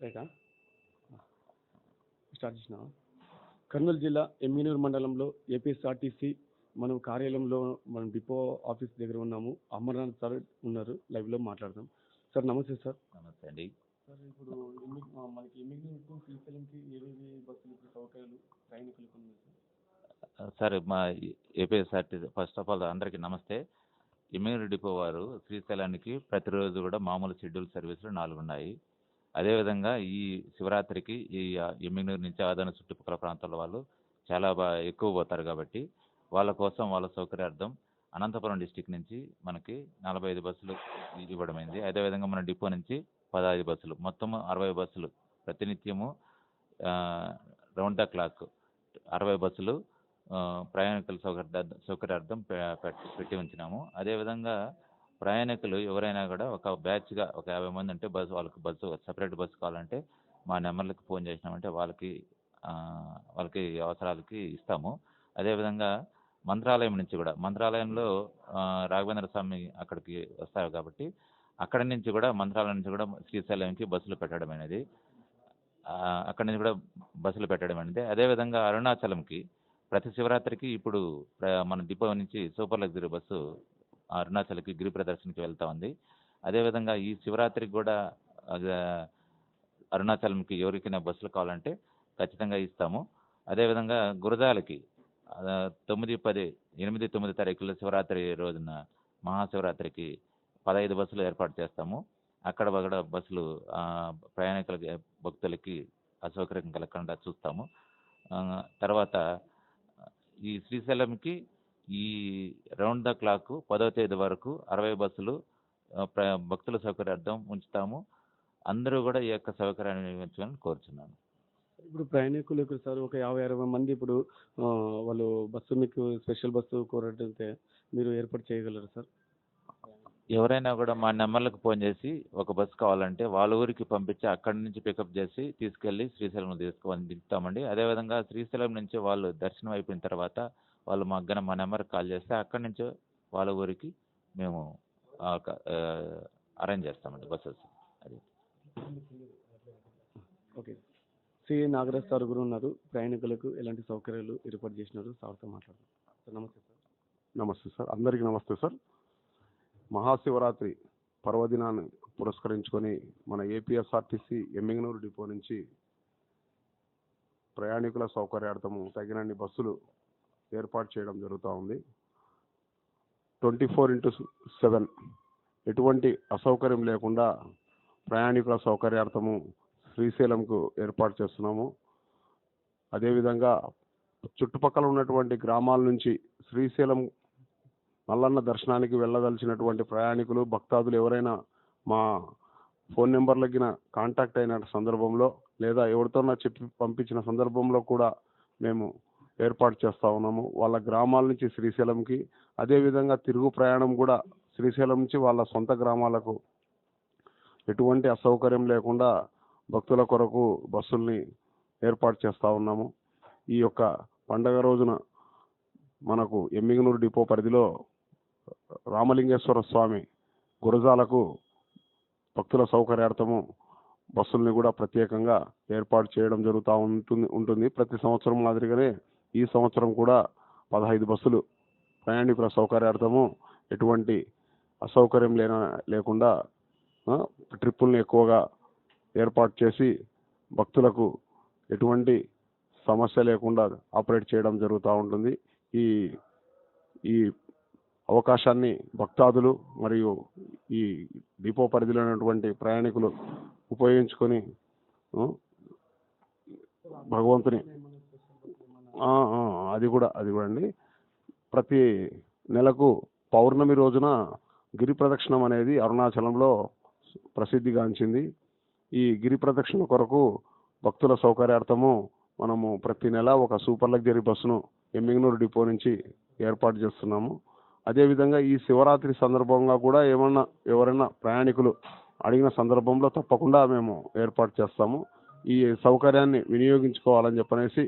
రైటా స్టార్ట్ చేసిన కర్నూలు జిల్లా ఎమ్మినూరు మండలంలో ఏపీఎస్ఆర్టీసీ మనం కార్యాలయంలో మనం డిపో ఆఫీస్ దగ్గర ఉన్నాము. అమర్నాథ్ సార్ ఉన్నారు. లైవ్లో మాట్లాడదాం. సార్ నమస్తే సార్. నమస్తే అండి. సార్ ఇప్పుడు ఎమ్మి ఆ, మనకి ఎమ్మిగ్నూరు టు శ్రీశైలంకి ఏవేవి బస్సులు ఇప్పుడు సౌకర్యాలు ప్రయాణికులకు ఉన్నాయి సార్? సార్ మా ఏపీఎస్ఆర్టీ ఫస్ట్ ఆఫ్ ఆల్ అందరికీ నమస్తే. ఇమ్యూనిటీ డిపో వారు శ్రీశైలానికి ప్రతిరోజు కూడా మామూలు షెడ్యూల్ సర్వీసులు నాలుగు ఉన్నాయి అదేవిధంగా ఈ శివరాత్రికి ఈ ఎమ్మిగ్నూరు నుంచి ఆదాన చుట్టుపక్కల ప్రాంతాల వాళ్ళు చాలా బాగా ఎక్కువ పోతారు కాబట్టి వాళ్ళ కోసం వాళ్ళ సౌకర్యార్థం అనంతపురం డిస్టిక్ నుంచి మనకి నలభై ఐదు బస్సులు ఇవ్వడమైంది. అదేవిధంగా మన డిపో నుంచి పదహైదు బస్సులు. మొత్తము అరవై బస్సులు ప్రతినిత్యము రౌండ్ ద క్లాక్ అరవై బస్సులు ప్రయాణికుల సౌకర్య సౌకర్యార్థం పె- పెట్టి ఉంచినాము. అదేవిధంగా ప్రయాణికులు ఎవరైనా కూడా ఒక బ్యాచ్గా ఒక యాభై మంది ఉంటే బస్సు వాళ్ళకి బస్సు సపరేట్ బస్సు కావాలంటే మా నెంబర్లకు ఫోన్ చేసినామంటే వాళ్ళకి వాళ్ళకి అవసరాలకి ఇస్తాము. అదేవిధంగా మంత్రాలయం నుంచి కూడా మంత్రాలయంలో రాఘవేంద్ర స్వామి అక్కడికి వస్తారు కాబట్టి అక్కడి నుంచి కూడా మంత్రాలయం నుంచి కూడా శ్రీశైలంకి బస్సులు పెట్టడం అనేది అక్కడి నుంచి కూడా బస్సులు పెట్టడం అనేది. అదేవిధంగా అరుణాచలంకి ప్రతి శివరాత్రికి ఇప్పుడు మన డిపో నుంచి సూపర్ లగ్జరీ బస్సు అరుణాచల్కి గిరి ప్రదర్శనకి వెళ్తా ఉంది. అదేవిధంగా ఈ శివరాత్రికి కూడా అది, అరుణాచలంకి ఎవరికైనా బస్సులు కావాలంటే ఖచ్చితంగా ఇస్తాము. అదేవిధంగా గురజాలకి తొమ్మిది పది ఎనిమిది తొమ్మిది తారీఖుల్లో శివరాత్రి రోజున మహాశివరాత్రికి పదహైదు బస్సులు ఏర్పాటు చేస్తాము. అక్కడ కూడా బస్సులు ప్రయాణికులకి భక్తులకి అసౌకర్యం కలగకుండా చూస్తాము. తర్వాత ఈ శ్రీశైలంకి ఈ రౌండ్ ద క్లాక్ పదవ తేదీ వరకు అరవై బస్సులు భక్తుల సౌకర్యార్థం ఉంచుతాము. అందరూ కూడా ఈ యొక్క సౌకర్యాన్ని వినియోగించాలని కోరుచున్నాను. ఇప్పుడు ప్రయాణికులకు సార్ ఒక యాభై అరవై మంది ఇప్పుడు వాళ్ళు బస్సు మీకు స్పెషల్ బస్సు కోరటంటే మీరు ఏర్పాటు చేయగలరు సార్? ఎవరైనా కూడా మా నెంబర్లకు ఫోన్ చేసి ఒక బస్సు కావాలంటే వాళ్ళ ఊరికి పంపించి అక్కడి నుంచి పికప్ చేసి తీసుకెళ్ళి శ్రీశైలం తీసుకొని దింపుతామండి అదేవిధంగా శ్రీశైలం నుంచి వాళ్ళు దర్శనం అయిపోయిన తర్వాత వాళ్ళు మా గన మా నెంబర్కి కాల్ చేస్తే అక్కడి నుంచి వాళ్ళ ఊరికి మేము అరేంజ్ చేస్తామండి బస్సెస్. అది. ఓకే. సి. నాగరాజ్ సార్ కూడా ఉన్నారు. ప్రయాణికులకు ఎలాంటి సౌకర్యాలు ఏర్పాటు చేసినారు? సార్తో మాట్లాడదాం. సార్ నమస్తే సార్. నమస్తే సార్. అందరికీ నమస్తే సార్. మహాశివరాత్రి పర్వదినాన్ని పురస్కరించుకొని మన ఏపీఎస్ఆర్టీసీ ఎమ్మిగనూరు డిపో నుంచి ప్రయాణికుల సౌకర్యార్థము తగినన్ని బస్సులు ఏర్పాటు చేయడం జరుగుతూ ఉంది. ట్వంటీ ఫోర్ ఇంటూ సెవెన్ ఎటువంటి అసౌకర్యం లేకుండా ప్రయాణికుల సౌకర్యార్థము శ్రీశైలంకు ఏర్పాటు చేస్తున్నాము. అదేవిధంగా చుట్టుపక్కల ఉన్నటువంటి గ్రామాల నుంచి శ్రీశైలం మల్లన్న దర్శనానికి వెళ్ళదలిచినటువంటి ప్రయాణికులు భక్తాదులు ఎవరైనా మా ఫోన్ నెంబర్లకి కాంటాక్ట్ అయిన సందర్భంలో లేదా ఎవరితోనా చెప్పి పంపించిన సందర్భంలో కూడా మేము ఏర్పాటు చేస్తూ ఉన్నాము. వాళ్ళ గ్రామాల నుంచి శ్రీశైలంకి అదేవిధంగా తిరుగు ప్రయాణం కూడా శ్రీశైలం నుంచి వాళ్ళ సొంత గ్రామాలకు ఎటువంటి అసౌకర్యం లేకుండా భక్తుల కొరకు బస్సుల్ని ఏర్పాటు చేస్తూ ఉన్నాము. ఈ యొక్క పండగ రోజున మనకు ఎమ్మిగనూరు డిపో పరిధిలో రామలింగేశ్వర స్వామి గురజాలకు భక్తుల సౌకర్యార్థము బస్సుల్ని కూడా ప్రత్యేకంగా ఏర్పాటు చేయడం జరుగుతూ ఉంటుంది ఉంటుంది. ప్రతి సంవత్సరం మాదిరిగానే ఈ సంవత్సరం కూడా పదహైదు బస్సులు ప్రయాణికుల సౌకర్యార్థము ఎటువంటి అసౌకర్యం లేన లేకుండా ట్రిప్పులను ట్రిప్పుల్ని ఎక్కువగా ఏర్పాటు చేసి భక్తులకు ఎటువంటి సమస్య లేకుండా ఆపరేట్ చేయడం జరుగుతూ ఉంటుంది. ఈ ఈ అవకాశాన్ని భక్తాదులు మరియు ఈ డిపో పరిధిలో ఉన్నటువంటి ప్రయాణికులు ఉపయోగించుకొని భగవంతుని అది కూడా అది కూడా అండి. ప్రతి నెలకు పౌర్ణమి రోజున గిరి ప్రదక్షిణం అనేది అరుణాచలంలో ప్రసిద్ధిగాంచింది. ఈ గిరి ప్రదక్షిణ కొరకు భక్తుల సౌకర్యార్థము మనము ప్రతి నెల ఒక సూపర్ లగ్జరీ బస్సును ఎమ్మింగనూరు డిపో నుంచి ఏర్పాటు చేస్తున్నాము. అదేవిధంగా ఈ శివరాత్రి సందర్భంగా కూడా ఏమన్నా ఎవరైనా ప్రయాణికులు అడిగిన సందర్భంలో తప్పకుండా మేము ఏర్పాటు చేస్తాము. ఈ సౌకర్యాన్ని వినియోగించుకోవాలని చెప్పనేసి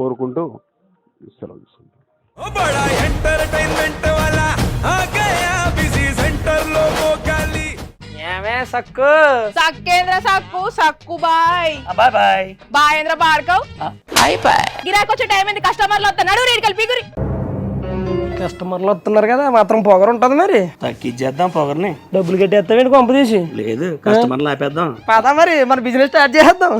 కోరుకుంటూ సెలవు తీసుకుంటాను ఏమే సక్కు? సక్కేంద్ర Sakku Sakku bye. Bye bye. బాయేంద్ర Bhargav bye bye. గిరాకి వచ్చే టైం ఏంది? కస్టమర్లు వస్తున్నాడు రేడికల్ పిగురి కస్టమర్లు వస్తున్నారు కదా మాత్రం పొగరు ఉంటుంది మరి. తగ్గించేద్దాం పొగర్ని. డబ్బులు కట్టేస్తామేంటి కొంప తీసి? లేదు కస్టమర్లు ఆపేద్దాం పదా మరి మన బిజినెస్ స్టార్ట్ చేద్దాం.